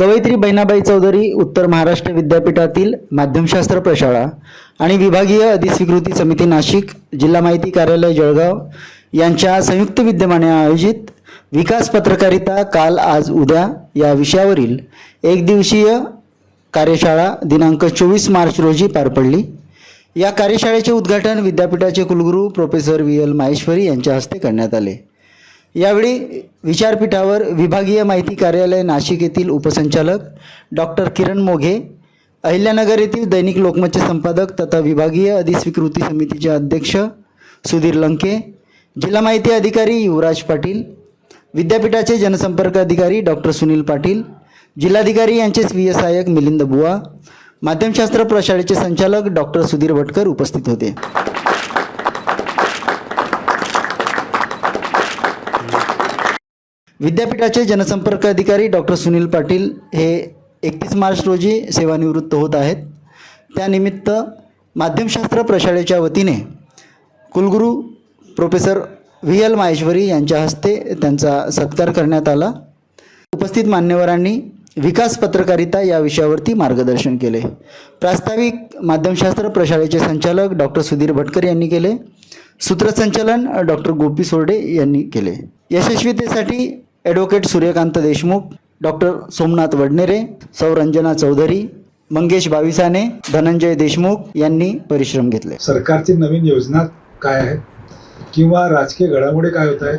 कवयित्री बहिणाबाई चौधरी उत्तर महाराष्ट्र विद्यापीठातील माध्यमशास्त्र प्रशाळा आणि विभागीय अधिस्वीकृती समिती नाशिक जिल्हा माहिती कार्यालय जळगाव यांच्या संयुक्त विद्यमाने आयोजित विकास पत्रकारिता काल आज उद्या या विषयावरील एक दिवसीय कार्यशाळा दिनांक चोवीस मार्च रोजी पार पडली. या कार्यशाळेचे उद्घाटन विद्यापीठाचे कुलगुरू प्रोफेसर व्ही एल माहेश्वरी यांच्या हस्ते करण्यात आले. यावेळी विचारपीठावर विभागीय माहिती कार्यालय नाशिक येथील उपसंचालक डॉक्टर किरण मोघे अहिल्यानगर येथील दैनिक लोकमतचे संपादक तथा विभागीय अधिस्वीकृती समितीचे अध्यक्ष सुधीर लंके जिल्हा माहिती अधिकारी युवराज पाटील विद्यापीठाचे जनसंपर्क अधिकारी डॉक्टर सुनील पाटील जिल्हाधिकारी यांचे स्वीय सहाय्यक मिलिंद बुवा माध्यमशास्त्र प्रशाळेचे संचालक डॉक्टर सुधीर भटकर उपस्थित होते. विद्यापीठाचे जनसंपर्क अधिकारी डॉक्टर सुनील पाटील हे एकतीस मार्च रोजी सेवानिवृत्त होत आहेत. त्यानिमित्त माध्यमशास्त्र प्रशाळेच्या वतीने कुलगुरू प्रोफेसर व्ही एल माहेश्वरी यांच्या हस्ते त्यांचा सत्कार करण्यात आला. उपस्थित मान्यवरांनी विकास पत्रकारिता या विषयावरती मार्गदर्शन केले. प्रास्ताविक माध्यमशास्त्र प्रशाळेचे संचालक डॉक्टर सुधीर भटकर यांनी केले. सूत्रसंचालन डॉक्टर गोपी सोरडे यांनी केले. यशस्वीतेसाठी ॲडव्होकेट सूर्यकांत देशमुख डॉक्टर सोमनाथ वडनेरे सौरंजना चौधरी मंगेश बाविसाने धनंजय देशमुख यांनी परिश्रम घेतले. सरकारची नवीन योजना काय आहेत किंवा राजकीय घडामोडी काय होत आहे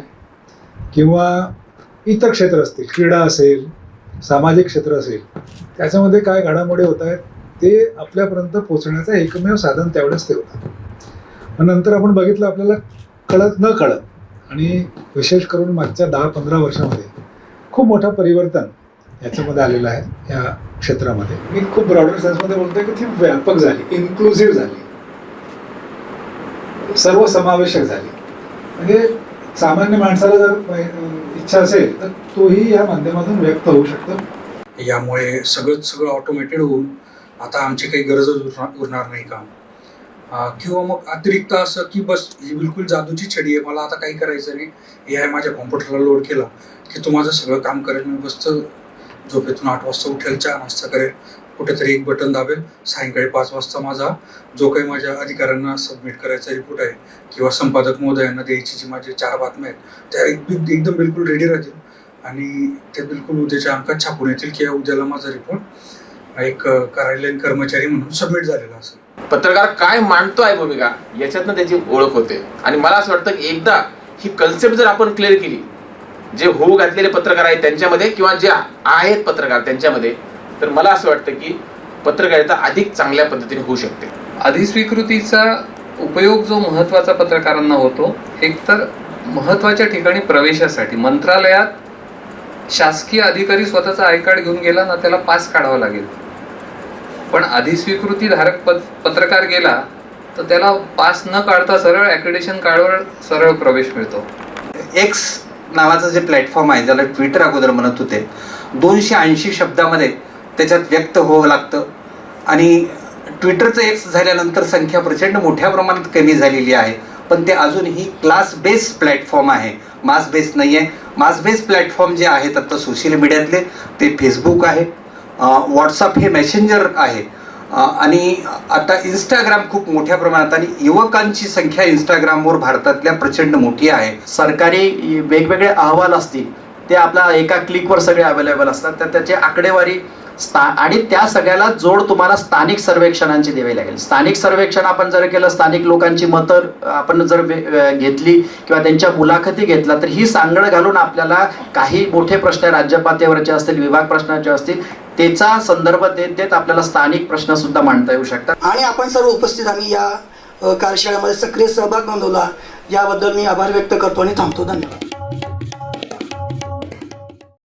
किंवा इतर क्षेत्र असतील क्रीडा असेल सामाजिक क्षेत्र असेल त्याच्यामध्ये काय घडामोडी होत आहेत? ते आपल्यापर्यंत पोहोचण्याचं एकमेव साधन त्यावेळेस ते होतं. नंतर आपण बघितलं आपल्याला कळत न कळत आणि विशेष करून मागच्या दहा पंधरा वर्षामध्ये खूप मोठं परिवर्तन याच्यामध्ये आलेलं आहे या क्षेत्रामध्ये. मी खूप ब्रॉडर सेन्समध्ये बोलतोय की ती व्यापक झाली इन्क्लुझिव्ह झाली. सर्वसमावेशक झाली. म्हणजे सामान्य माणसाला जर इच्छा असेल तर तोही या माध्यमातून व्यक्त होऊ शकतो. यामुळे सगळंच सगळं ऑटोमेटेड होऊन आता आमची काही गरजच उरणार उरणार नाही काम किंवा मग अतिरिक्त असं की बस ही बिलकुल जादूची छडी आहे मला आता काही करायचं नाही. हे माझ्या कॉम्प्युटरला लोड केला की तो माझं सगळं काम करेल. मी बसत झोपेतून आठ वाजता उठेल चहा नाश्ता करेल. कुठेतरी एक बटन दाबेल. सायंकाळी पाच वाजता माझा जो काही माझ्या अधिकाऱ्यांना सबमिट करायचा रिपोर्ट आहे किंवा संपादक महोदयांना द्यायची जी माझी चार बातम्या आहेत त्या एकदम बिलकुल रेडी राहतील. आणि ते बिलकुल उद्याच्या अंकात छापून येतील की उद्याला माझा रिपोर्ट एक कार्यालयीन कर्मचारी म्हणून सबमिट झालेला असेल. पत्रकार काय मांडतो आहे भूमिका याच्यातनं त्याची ओळख होते. आणि मला असं वाटतं की एकदा ही कन्सेप्ट जर आपण क्लिअर केली जे होऊ घातलेले पत्रकार आहेत त्यांच्यामध्ये किंवा जे आहेत पत्रकार त्यांच्यामध्ये तर मला असं वाटतं की पत्रकारिता अधिक चांगल्या पद्धतीने होऊ शकते. अधिस्वीकृतीचा उपयोग जो महत्त्वाचा पत्रकारांना होतो एक तर महत्त्वाच्या ठिकाणी प्रवेशासाठी. मंत्रालयात शासकीय अधिकारी स्वतःचा आय कार्ड घेऊन गेला ना त्याला पास काढावा लागेल. पण अधिस्वीकृती धारक पत पत्रकार गेला तर त्याला पास न काढता सरळ ॲक्रिडेशन कार्डवर सरळ प्रवेश मिळतो. एक्स नावाचं जे प्लॅटफॉर्म आहे ज्याला ट्विटर अगोदर म्हणत होते दोनशे ऐंशी शब्दामध्ये त्याच्यात व्यक्त होवं लागतं. आणि ट्विटरचं एक्स झाल्यानंतर संख्या प्रचंड मोठ्या प्रमाणात कमी झालेली आहे. पण ते अजूनही क्लास बेस प्लॅटफॉर्म आहे. मास बेस नाही आहे मास बेस प्लॅटफॉर्म जे आहेत आत्ता सोशल मीडियातले ते फेसबुक आहे. व्हॉट्सअप हे मेसेंजर आहे. आणि आता इंस्टाग्राम खूप मोठ्या प्रमाणात आणि युवकांची संख्या इंस्टाग्रामवर भारतातल्या प्रचंड मोठी आहे. सरकारी वेगवेगळे अहवाल असतील ते आपला एका क्लिकवर सगळे अवेलेबल असतात. तर त्याची आकडेवारी स्था आणि त्या सगळ्याला जोड तुम्हाला स्थानिक सर्वेक्षणांची द्यावी लागेल. स्थानिक सर्वेक्षण आपण जर केलं स्थानिक लोकांची मतं आपण जर घेतली किंवा त्यांच्या मुलाखती घेतला तर ही सांगड घालून आपल्याला काही मोठे प्रश्न राज्यपातळीवरचे असतील विभाग प्रश्नाचे असतील त्याचा संदर्भ देत देत आपल्याला स्थानिक प्रश्न सुद्धा मांडता येऊ शकतात. आणि आपण सर्व उपस्थित आम्ही या कार्यशाळेमध्ये सक्रिय सहभाग नोंदवला. याबद्दल मी आभार व्यक्त करतो आणि थांबतो. धन्यवाद.